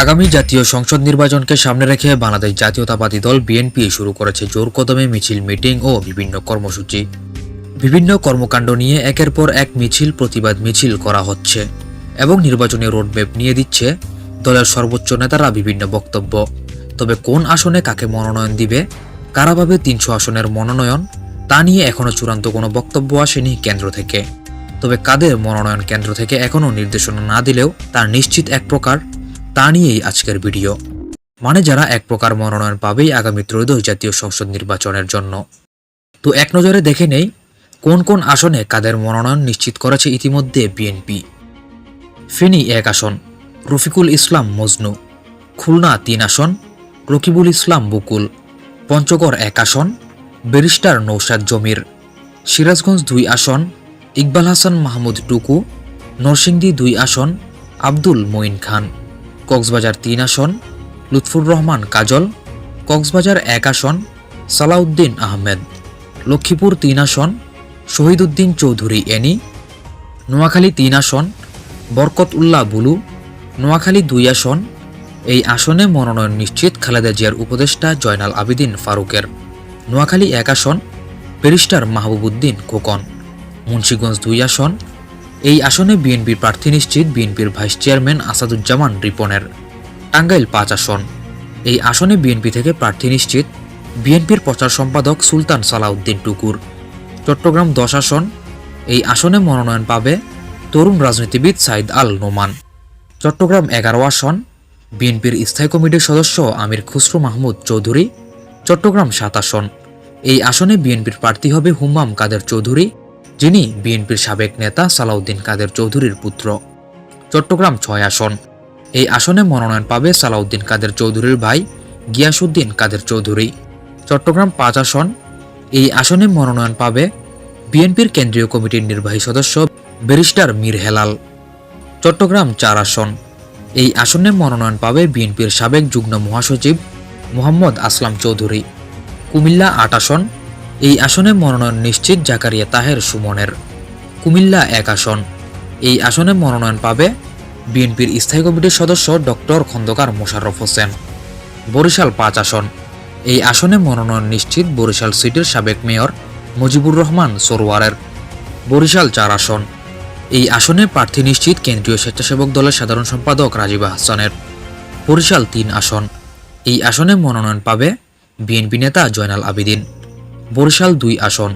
আগামী জাতীয় সংসদ নির্বাচনকে সামনে রেখে বাংলাদেশ জাতীয়তাবাদী দল বিএনপি শুরু করেছে জোর কদমে মিছিল, মিটিং ও বিভিন্ন কর্মসূচি। বিভিন্ন কর্মকাণ্ড নিয়ে একের পর এক মিছিল, প্রতিবাদ মিছিল করা হচ্ছে এবং নির্বাচনী রোডম্যাপ নিয়ে দিচ্ছে দলের সর্বোচ্চ নেতারা বিভিন্ন বক্তব্য। তবে কোন আসনে কাকে মনোনয়ন দিবে, কারা পাবে তিনশো আসনের মনোনয়ন, তা নিয়ে এখনও চূড়ান্ত কোনো বক্তব্য আসেনি কেন্দ্র থেকে। তবে কাদের মনোনয়ন কেন্দ্র থেকে এখনও নির্দেশনা না দিলেও তার নিশ্চিত এক প্রকার তা নিয়েই আজকের ভিডিও। মানে যারা এক প্রকার মনোনয়ন পাবেই আগামী ত্রয়োদশ জাতীয় সংসদ নির্বাচনের জন্য। তো এক নজরে দেখে নেই, কোন কোন আসনে কাদের মনোনয়ন নিশ্চিত করেছে ইতিমধ্যে বিএনপি। ফেনী এক আসন, রফিকুল ইসলাম মজনু। খুলনা তিন আসন, রকিবুল ইসলাম বুকুল। পঞ্চগড় এক আসন, ব্যারিস্টার নৌশাদ জমির। সিরাজগঞ্জ দুই আসন, ইকবাল হাসান মাহমুদ টুকু। নরসিংদী দুই আসন, আব্দুল মঈন খান। কক্সবাজার তিন আসন, লুৎফুর রহমান কাজল, কক্সবাজার এক আসন, সালাউদ্দিন আহমেদ। লক্ষ্মীপুর তিন আসন, শহীদুদ্দিন চৌধুরী এনি। নোয়াখালী তিন আসন বরকত উল্লাহ বুলু। নোয়াখালী দুই আসন, এই আসনে মনোনয়ন নিশ্চিত খালেদা জিয়ার উপদেষ্টা জয়নাল আবিদিন ফারুকের। নোয়াখালী এক আসন, ব্যারিস্টার মাহবুবুদ্দিন খোকন। মুন্সীগঞ্জ দুই আসন এই আসনে বিএনপির প্রার্থী নিশ্চিত বিএনপির ভাইস চেয়ারম্যান আসাদুজ্জামান রিপনের। টাঙ্গাইল পাঁচ আসন। এই আসনে বিএনপি থেকে প্রার্থী নিশ্চিত বিএনপির প্রচার সম্পাদক সুলতান সালাউদ্দিন টুকুর। চট্টগ্রাম দশ আসন। এই আসনে মনোনয়ন পাবে তরুণ রাজনীতিবিদ সাইদ আল নোমান। চট্টগ্রাম এগারো আসন। বিএনপির স্থায়ী কমিটির সদস্য আমির খুসরু মাহমুদ চৌধুরী। চট্টগ্রাম সাত আসন। এই আসনে বিএনপির প্রার্থী হবে হুম্মাম কাদের চৌধুরী। যিনি বিএনপির সাবেক নেতা সালাউদ্দিন কাদের চৌধুরীর পুত্র। চট্টগ্রাম ছয় আসন। এই আসনে মনোনয়ন পাবে সালাউদ্দিন কাদের চৌধুরীর ভাই গিয়াসুদ্দিন কাদের চৌধুরী। চট্টগ্রাম পাঁচ আসন। এই আসনে মনোনয়ন পাবে বিএনপির কেন্দ্রীয় কমিটির নির্বাহী সদস্য ব্যারিস্টার মীর হেলাল। চট্টগ্রাম চার আসন। এই আসনে মনোনয়ন পাবে বিএনপির সাবেক যুগ্ম মহাসচিব মোহাম্মদ আসলাম চৌধুরী। কুমিল্লা আট আসন। এই আসনে মনোনয়ন নিশ্চিত জাকারিয়া তাহের সুমনের। কুমিল্লা এক আসন। এই আসনে মনোনয়ন পাবে বিএনপির স্থায়ী কমিটির সদস্য ডক্টর খন্দকার মোশাররফ হোসেন। বরিশাল পাঁচ আসন। এই আসনে মনোনয়ন নিশ্চিত বরিশাল সিটির সাবেক মেয়র মুজিবুর রহমান সরোয়ারের। বরিশাল চার আসন। এই আসনে প্রার্থী নিশ্চিত কেন্দ্রীয় স্বেচ্ছাসেবক দলের সাধারণ সম্পাদক রাজীব হাসানের। বরিশাল তিন আসন। এই আসনে মনোনয়ন পাবে বিএনপি নেতা জয়নাল আবিদিন। বরিশাল দুই আসন।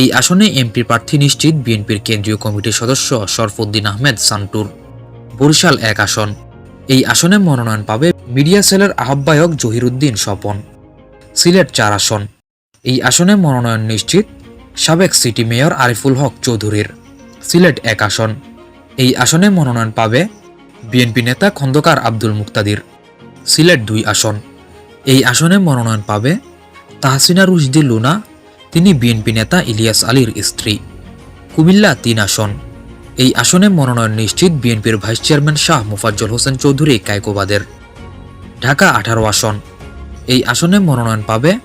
এই আসনে এমপি প্রার্থী নিশ্চিত বিএনপির কেন্দ্রীয় কমিটির সদস্য শরফুদ্দিন আহমেদ সান্টুর। বরিশাল এক আসন। এই আসনে মনোনয়ন পাবে মিডিয়া সেলের আহ্বায়ক জহিরুদ্দিন স্বপন। সিলেট চার আসন। এই আসনে মনোনয়ন নিশ্চিত সাবেক সিটি মেয়র আরিফুল হক চৌধুরীর। সিলেট এক আসন। এই আসনে মনোনয়ন পাবে বিএনপি নেতা খন্দকার আব্দুল মুক্তাদির। সিলেট দুই আসন। এই আসনে মনোনয়ন পাবে তাহসিনা রুশদি লুনা, তিনি বিএনপি নেতা ইলিয়াস আলীর স্ত্রী। কুমিল্লা তিন আসন। এই আসনে মনোনয়ন নিশ্চিত বিএনপির ভাইস চেয়ারম্যান শাহ মুফাজ্জল হোসেন চৌধুরী কায়কোবাদের। ঢাকা আঠারো আসন। এই আসনে মনোনয়ন পাবে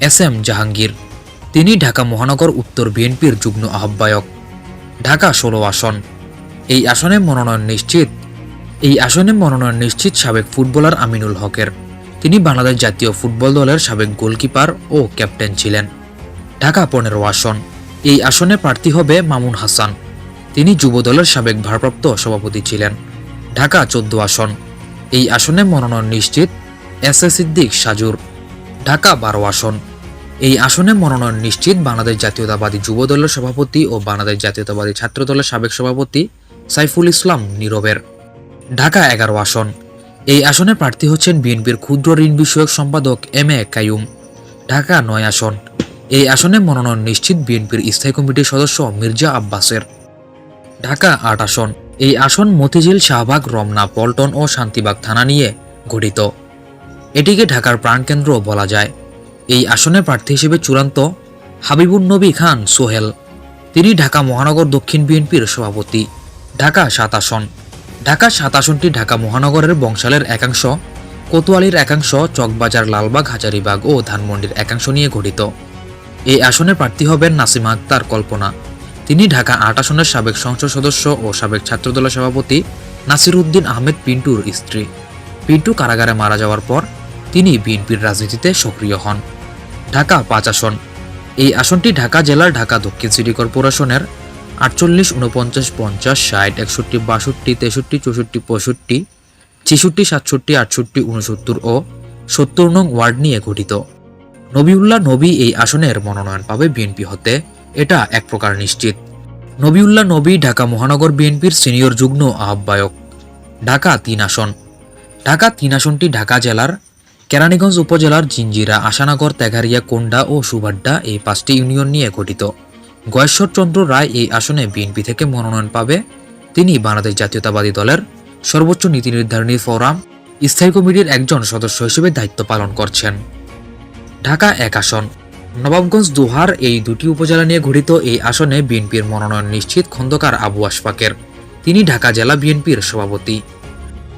এস এম জাহাঙ্গীর। তিনি ঢাকা মহানগর উত্তর বিএনপির যুগ্ম আহ্বায়ক। ঢাকা ষোলো আসন। এই আসনে মনোনয়ন নিশ্চিত। এই আসনে মনোনয়ন নিশ্চিত সাবেক ফুটবলার আমিনুল হকের। তিনি বাংলাদেশ জাতীয় ফুটবল দলের সাবেক গোলকিপার ও ক্যাপ্টেন ছিলেন। ঢাকা পনেরো আসন। এই আসনে প্রার্থী হবে মামুন হাসান। তিনি যুব দলের সাবেক ভারপ্রাপ্ত সভাপতি ছিলেন। ঢাকা চোদ্দ আসন। এই আসনে মনোনয়ন নিশ্চিত এস এ সিদ্দিক সাজুর। ঢাকা বারো আসন। এই আসনে মনোনয়ন নিশ্চিত বাংলাদেশ জাতীয়তাবাদী যুব দলের সভাপতি ও বাংলাদেশ জাতীয়তাবাদী ছাত্র দলের সাবেক সভাপতি সাইফুল ইসলাম নীরবের। ঢাকা এগারো আসন। এই আসনে প্রার্থী হচ্ছেন বিএনপির ক্ষুদ্র ঋণ বিষয়ক সম্পাদক এম এ কায়ুম ঢাকা নয় আসন। এই আসনে মনোনয়ন নিশ্চিত বিএনপির স্থায়ী কমিটির সদস্য মির্জা আব্বাসের। ঢাকা আট আসন। এই আসন মতিঝিল, শাহবাগ, রমনা, পল্টন ও শান্তিবাগ থানা নিয়ে গঠিত। এটিকে ঢাকার প্রাণকেন্দ্র বলা যায়। এই আসনে প্রার্থী হিসেবে চূড়ান্ত হাবিবুন নবী খান সোহেল। তিনি ঢাকা মহানগর দক্ষিণ বিএনপির সভাপতি। ঢাকা সাত আসন। ঢাকা সাত আসনটি ঢাকা মহানগরের বংশালের একাংশ, কোতোয়ালির একাংশ, চকবাজার, লালবাগ, হাজারিবাগ ও ধানমন্ডির একাংশ নিয়ে গঠিত। এই আসনে প্রার্থী হবেন নাসিমা আক্তার কল্পনা। তিনি ঢাকা আট আসনের সাবেক সংসদ সদস্য ও সাবেক ছাত্রদলের সভাপতি নাসির উদ্দিন আহমেদ পিন্টুর স্ত্রী। পিন্টু কারাগারে মারা যাওয়ার পর তিনি বিএনপির রাজনীতিতে সক্রিয় হন। ঢাকা পাঁচ আসন। এই আসনটি ঢাকা জেলার ঢাকা দক্ষিণ সিটি কর্পোরেশনের আটচল্লিশ, উনপঞ্চাশ, পঞ্চাশ, ষাট, একষট্টি, বাষট্টি, তেষট্টি, চৌষট্টি, পঁয়ষট্টি, ছেষট্টি, সাতষট্টি, আটষট্টি উনসত্তর ও সত্তর নং ওয়ার্ড নিয়ে গঠিত। নবিউল্লাহ নবী এই আসনের মনোনয়ন পাবে বিএনপি হতে। এটা এক প্রকার নিশ্চিত। নবিউল্লাহ নবী ঢাকা মহানগর বিএনপির সিনিয়র যুগ্ম আহ্বায়ক। ঢাকা তিন আসন। ঢাকা তিন আসনটি ঢাকা জেলার কেরানীগঞ্জ উপজেলার জিঞ্জিরা, আশানগর, তেঘারিয়া, কোন্ডা ও সুবাড্ডা এই পাঁচটি ইউনিয়ন নিয়ে গঠিত। গয়েশ্বরচন্দ্র রায় এই আসনে বিএনপি থেকে মনোনয়ন পাবে। তিনি বাংলাদেশ জাতীয়তাবাদী দলের সর্বোচ্চ নীতি নির্ধারণী ফোরাম, স্থায়ী কমিটির একজন সদস্য হিসেবে দায়িত্ব পালন করছেন। ঢাকা এক আসন। নবাবগঞ্জ দুহার এই দুটি উপজেলা নিয়ে গঠিত এই আসনে বিএনপির মনোনয়ন নিশ্চিত খন্দকার আবু আশফাকের। তিনি ঢাকা জেলা বিএনপির সভাপতি।